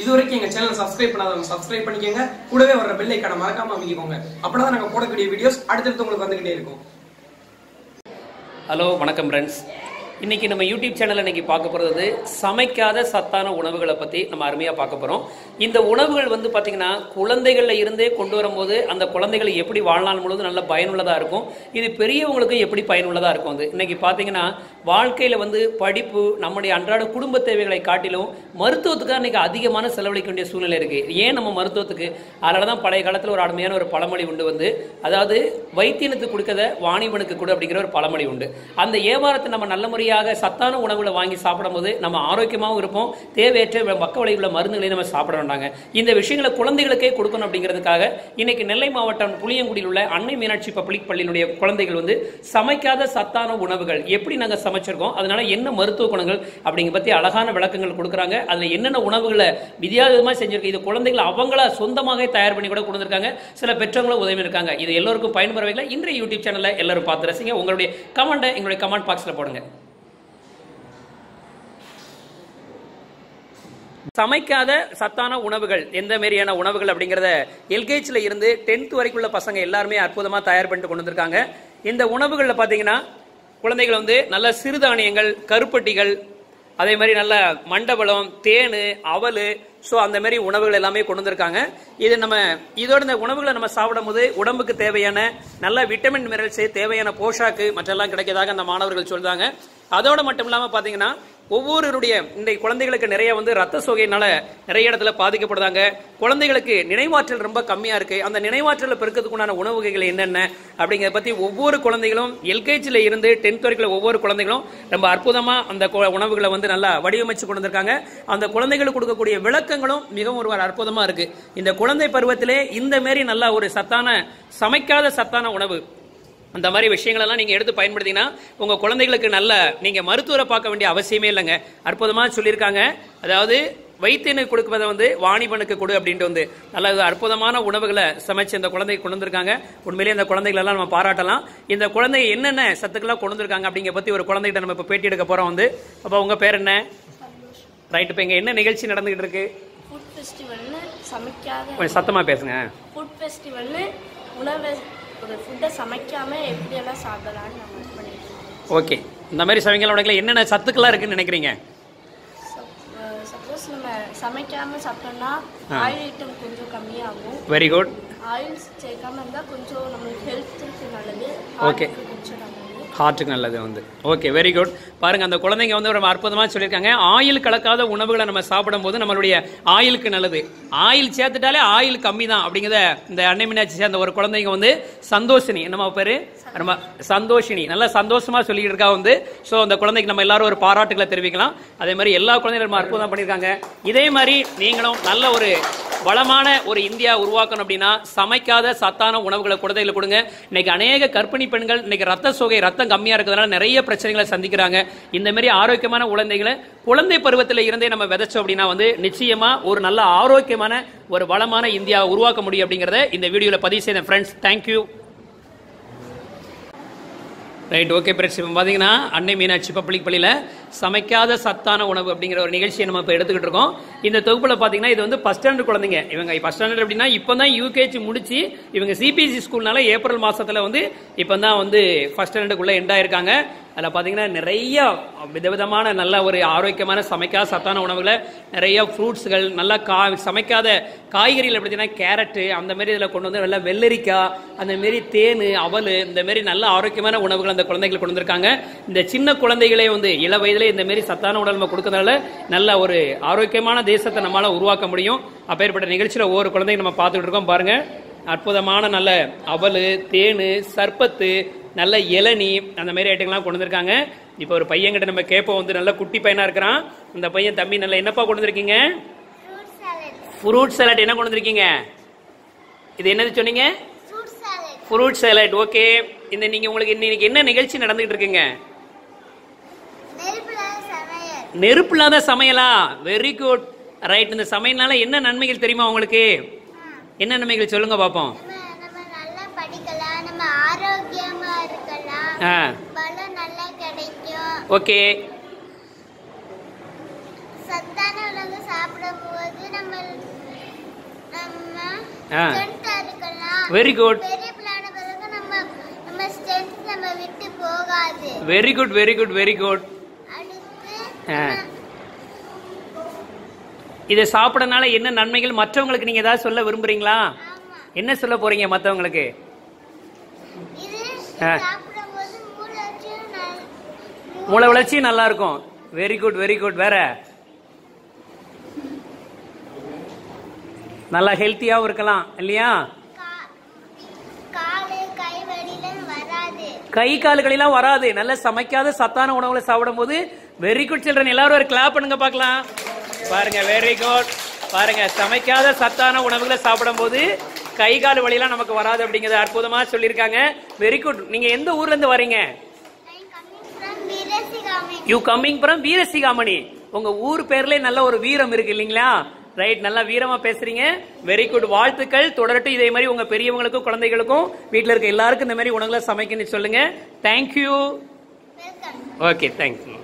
இது வரைக்கும் எங்க சேனல் சப்ஸ்கிரைப் பண்ணாதவங்க சப்ஸ்கிரைப் பண்ணிக்கோங்க. கூடவே வர பெல் ஐக்கான மறக்காம அமைக்கிக்கோங்க. அப்பதான் நாங்க போடக்கூடிய வீடியோஸ் அடுத்தடுத்து உங்களுக்கு வந்துகிட்டே இருக்கும். ஹலோ வணக்கம் ஃப்ரெண்ட்ஸ் இன்னைக்கு நம்ம யூடியூப் சேனலில் இன்னைக்கு பார்க்க போகிறது சமைக்காத சத்தான உணவுகளை பற்றி நம்ம அருமையாக பார்க்க போகிறோம் இந்த உணவுகள் வந்து பார்த்திங்கன்னா குழந்தைகளில் இருந்தே கொண்டு வரும்போது அந்த குழந்தைகளை எப்படி வாழ்நாள் முழுவதும் நல்ல பயனுள்ளதாக இருக்கும்? இது பெரியவங்களுக்கும் எப்படி பயனுள்ளதாக இருக்கும்? அது இன்னைக்கு பார்த்தீங்கன்னா வாழ்க்கையில் வந்து படிப்பு நம்முடைய அன்றாட குடும்ப தேவைகளை காட்டிலும் மருத்துவத்துக்கு இன்னைக்கு அதிகமான செலவழிக்க வேண்டிய சூழ்நிலை இருக்குது ஏன் நம்ம மருத்துவத்துக்கு? அதனால தான் பழைய காலத்தில் ஒரு அருமையான ஒரு பழமொழி உண்டு வந்து அதாவது வைத்தியனுக்கு கொடுக்கத வாணிபனுக்கு கொடு அப்படிங்கிற ஒரு பழமொழி உண்டு. அந்த வியாபாரத்தை நம்ம நல்ல முறையாக சத்தான உணவுகளை வாங்கி சாப்பிடும்போது நம்ம ஆரோக்கியமாகவும் இருப்போம். தேவையற்ற பக்க விளைவுள்ள மருந்துகளை நம்ம சாப்பிட வேண்டாங்க. இந்த விஷயங்களை குழந்தைகளுக்கே கொடுக்கணும் அப்படிங்கிறதுக்காக இன்னைக்கு நெல்லை மாவட்டம் புளியங்குடியில் உள்ள அன்னை மீனாட்சி பப்ளிக் பள்ளியினுடைய குழந்தைகள் வந்து சமைக்காத சத்தான உணவுகள் எப்படி நாங்கள் சமைச்சிருக்கோம் அதனால என்ன மருத்துவ குணங்கள் அப்படிங்க பற்றி அழகான விளக்கங்கள் கொடுக்குறாங்க. அதில் என்னென்ன உணவுகளை வித்தியாசமாக செஞ்சிருக்கு இது குழந்தைகள் அவங்கள சொந்தமாக தயார் பண்ணி கூட கொடுத்துருக்காங்க. சில பெற்றவங்களும் உதவி இருக்காங்க. இது எல்லோருக்கும் பயன்பெற வைக்கல. இன்றைய யூடியூப் சேனலில் எல்லாரும் பார்த்து ரசிங்க. உங்களுடைய கமெண்ட்டை எங்களுடைய கமெண்ட் பாக்ஸில் போடுங்க. சமைக்காத சத்தான உணவுகள் எந்த மாதிரியான உணவுகள் அப்படிங்கிறத எல்கேஜில் இருந்து டென்த் வரைக்குள்ள பசங்க எல்லாருமே அற்புதமாக தயார் பண்ணிட்டு கொண்டு வந்திருக்காங்க. இந்த உணவுகளில் பார்த்தீங்கன்னா குழந்தைகள் வந்து நல்ல சிறுதானியங்கள் கருப்பட்டிகள் அதே மாதிரி நல்ல மண்டபலம் தேன் அவல் ஸோ அந்த மாதிரி உணவுகள் எல்லாமே கொண்டு வந்திருக்காங்க. இது நம்ம இதோட இந்த உணவுகளை நம்ம சாப்பிடும் போது உடம்புக்கு தேவையான நல்ல விட்டமின் மினரல்ஸ் தேவையான போஷாக்கு மற்றெல்லாம் கிடைக்கிறதாக அந்த மாணவர்கள் சொல்றாங்க. அதோட மட்டும் இல்லாமல் பார்த்தீங்கன்னா ஒவ்வொருடைய இந்த குழந்தைகளுக்கு நிறைய வந்து ரத்த சோகையினால நிறைய இடத்துல பாதிக்கப்படுதாங்க குழந்தைகளுக்கு நினைவாற்றல் ரொம்ப கம்மியா இருக்கு. அந்த நினைவாற்றலை பெருக்கிறதுக்குண்டான உணவு வகைகள் என்னென்ன அப்படிங்கிறத பத்தி ஒவ்வொரு குழந்தைகளும் எல்கேஜில இருந்து டென்த் வரைக்கும் ஒவ்வொரு குழந்தைகளும் ரொம்ப அற்புதமா அந்த கு- உணவுகளை வந்து நல்லா வடிவமைச்சு கொண்டு வந்திருக்காங்க அந்த குழந்தைகளுக்கு கொடுக்கக்கூடிய விளக்கங்களும் மிகவும் ஒரு அற்புதமா இருக்கு. இந்த குழந்தை பருவத்திலே இந்த மாரி நல்லா ஒரு சத்தான சமைக்காத சத்தான உணவு அந்த மாதிரி விஷயங்களெல்லாம் நீங்கள் எடுத்து பயன்படுத்தினா உங்கள் குழந்தைகளுக்கு நல்ல நீங்கள் மருத்துவரை பார்க்க வேண்டிய அவசியமே இல்லைங்க. அற்புதமாக சொல்லியிருக்காங்க. அதாவது வைத்தியனுக்கு கொடுப்பதை வந்து வாணிபனுக்கு கொடு அப்படின்ட்டு வந்து நல்ல அற்புதமான உணவுகளை சமைச்சு இந்த குழந்தைக்கு கொண்டு வந்திருக்காங்க. உண்மையிலேயே இந்த குழந்தைகள் எல்லாம் நம்ம பாராட்டலாம். இந்த குழந்தை என்னென்ன சத்துக்கெல்லாம் கொண்டு வந்திருக்காங்க அப்படிங்கிற பற்றி ஒரு குழந்தைகிட்ட நம்ம இப்போ பேட்டி எடுக்க போகிறோம் வந்து. அப்போ உங்கள் பேர் என்ன? ரைட் இப்போ இங்கே என்ன நிகழ்ச்சி நடந்துகிட்டு இருக்கு? ஃபுட் ஃபெஸ்டிவல்னு சமைக்காத கொஞ்சம் சத்தமாக பேசுங்க. ஃபுட் ஃபெஸ்டிவல்னு உணவை ஒரு ஃபுட்டை சமைக்காமல் எப்படியெல்லாம் சாப்பிடலாம்னு நம்ம பண்ணிட்டு ஓகே. இந்த மாதிரி சமைக்கல உனக்கு என்னென்ன சத்துக்கெல்லாம் இருக்குன்னு நினைக்கிறீங்க? சப்போஸ் நம்ம சமைக்காமல் சாப்பிட்டோம்னா ஆயில் ஐட்டம் கொஞ்சம் கம்மியாகும். வெரி குட் ஆயில் சேர்க்காம இருந்தால் கொஞ்சம் நம்மளுக்கு ஹெல்த்துக்கு நல்லது க்கு கொஞ்சம் நல்லது. ஹார்ட்டுக்கு நல்லது வந்து. ஓகே வெரி குட் பாருங்க அந்த குழந்தைங்க வந்து ரொம்ப அற்புதமாக சொல்லியிருக்காங்க. ஆயில் கலக்காத உணவுகளை நம்ம சாப்பிடும்போது நம்மளுடைய ஆயிலுக்கு நல்லது. ஆயில் சேர்த்துட்டாலே ஆயில் கம்மி தான் அப்படிங்கிறத இந்த அன்னை மீனாட்சி சேர்ந்த ஒரு குழந்தைங்க வந்து சந்தோஷினி. நம்ம பேரு? ரொம்ப சந்தோஷினி. நல்லா சந்தோஷமா சொல்லிட்டு இருக்கா வந்து. ஸோ அந்த குழந்தைக்கு நம்ம எல்லாரும் ஒரு பாராட்டுகளை தெரிவிக்கலாம். அதே மாதிரி எல்லா குழந்தைகளும் அற்புதம் பண்ணியிருக்காங்க. இதே மாதிரி நீங்களும் நல்ல ஒரு வளமான ஒரு இந்தியா உருவாக்கணும் அப்படின்னா சமைக்காத சத்தான உணவுகளை குழந்தைகளை கொடுங்க. இன்னைக்கு அநேக கர்ப்பிணி பெண்கள் இன்னைக்கு ரத்த சோகை ரத்தம் கம்மியா இருக்கிறதுனால நிறைய பிரச்சனைகளை சந்திக்கிறாங்க. இந்த மாதிரி ஆரோக்கியமான குழந்தைகளை குழந்தை பருவத்தில் இருந்தே நம்ம விதைச்சோம் அப்படின்னா வந்து நிச்சயமா ஒரு நல்ல ஆரோக்கியமான ஒரு வளமான இந்தியா உருவாக்க முடியும் அப்படிங்கறத இந்த வீடியோல பதிவு செய்த ஃப்ரெண்ட்ஸ் தேங்க்யூ ரைட் ஓகே பிரச்சனை பார்த்தீங்கன்னா அன்னை மீனாட்சி பப்ளிக் பள்ளியில் சமைக்காத சத்தான உணவு அப்படிங்கிற ஒரு நிகழ்ச்சியை நம்ம இப்போ எடுத்துக்கிட்டு இருக்கோம். இந்த தொகுப்பில் பார்த்தீங்கன்னா இது வந்து ஃபஸ்ட் ஸ்டாண்டர்ட் குழந்தைங்க. இவங்க ஃபஸ்ட் ஸ்டாண்டர்ட் அப்படின்னா இப்போ தான் யூகேஜி முடிச்சு இவங்க சிபிஎஸ்சி ஸ்கூல்னால ஏப்ரல் மாதத்தில் வந்து இப்போ தான் வந்து ஃபஸ்ட் ஸ்டாண்டர்டுக்குள்ளே எண்ட் ஆயிருக்காங்க. அதில் பார்த்தீங்கன்னா நிறைய விதவிதமான நல்ல ஒரு ஆரோக்கியமான சமைக்காத சத்தான உணவுகளை நிறைய ஃப்ரூட்ஸ்கள் நல்லா கா சமைக்காத காய்கறிகள் பார்த்தீங்கன்னா கேரட்டு அந்த மாதிரி இதில் கொண்டு வந்து நல்லா வெள்ளரிக்காய் அந்த மாரி தேன் அவல் இந்த மாதிரி நல்ல ஆரோக்கியமான உணவுகள் அந்த குழந்தைகள் கொண்டு வந்திருக்காங்க. இந்த சின்ன குழந்தைகளே வந்து இள வயதில் இந்த மாதிரி சத்தான உணவு நம்ம கொடுக்கறதால நல்ல ஒரு ஆரோக்கியமான தேசத்தை நம்மளால உருவாக்க முடியும். அப்பேற்பட்ட நிகழ்ச்சியில் ஒவ்வொரு குழந்தைங்க நம்ம பார்த்துக்கிட்டு இருக்கோம். பாருங்க. அற்புதமான நல்ல அவல் தேன் சர்பத்து நல்ல இளநீ அந்த மாதிரி ஐட்டங்கள்லாம் கொண்டு வந்திருக்காங்க. இப்போ ஒரு பையன்கிட்ட நம்ம கேட்போம். வந்து நல்ல குட்டி பையனா இருக்கிறான். அந்த பையன் தம்பி நல்ல என்னப்பா கொண்டு வந்திருக்கீங்க? ஃப்ரூட் சாலட் என்ன கொண்டு வந்திருக்கீங்க? இது என்னது சொன்னீங்க? ஃப்ரூட் சாலட் ஓகே இந்த நீங்க உங்களுக்கு இன்னைக்கு என்ன நிகழ்ச்சி நடந்துகிட்டு இருக்குங்க? நெருப்பு இல்லாத சமையலா? வெரி குட் ரைட் இந்த சமையல்னால என்ன நன்மைகள் தெரியுமா உங்களுக்கு? என்ன நன்மைகள் சொல்லுங்க கிடைக்கும். Okay. Very good very good very good very good இதை சாப்பிடறனால என்ன நன்மைகள்? மற்றவங்களுக்கு நீங்க ஏதாவது சொல்ல விரும்புறீங்களா? என்ன சொல்ல போறீங்க மற்றவங்களுக்கு மூளை வளர்ச்சி நல்லா இருக்கும் வெரி குட் வெரி குட் வேற? நல்லா ஹெல்த்தியாவும் இருக்கலாம் இல்லையா? கை கால்களெல்லாம் வராது. நல்ல சமைக்காத சத்தான உணவுகளை சாப்பிடும் போது வெரி குட் சில்ட்ரன் எல்லாரும் ஒரு கிளாப் பண்ணுங்க பார்க்கலாம். பாருங்க வெரி குட் பாருங்க சமைக்காத சத்தான உணவுகளை சாப்பிடும் போது கை கால் வலியெல்லாம் நமக்கு வராது அப்படிங்கறத அற்புதமா சொல்லியிருக்காங்க. வெரி குட் நீங்க எந்த ஊர்ல இருந்து வரீங்க. You coming from Veerasigamani. உங்க ஊர் பேர்ல நல்ல ஒரு வீரம் இருக்கு இல்லைங்களா? ரைட் நல்லா வீரமா பேசுறீங்க. வெரி குட் வாழ்த்துக்கள். தொடரட்டும். இதே மாதிரி உங்க பெரியவங்களுக்கும் குழந்தைகளுக்கும் வீட்ல இருக்க எல்லாருக்கும் இந்த மாதிரி உணவுகளை சமைக்கணும்னு சொல்லுங்க. தேங்க்யூ. Okay thank you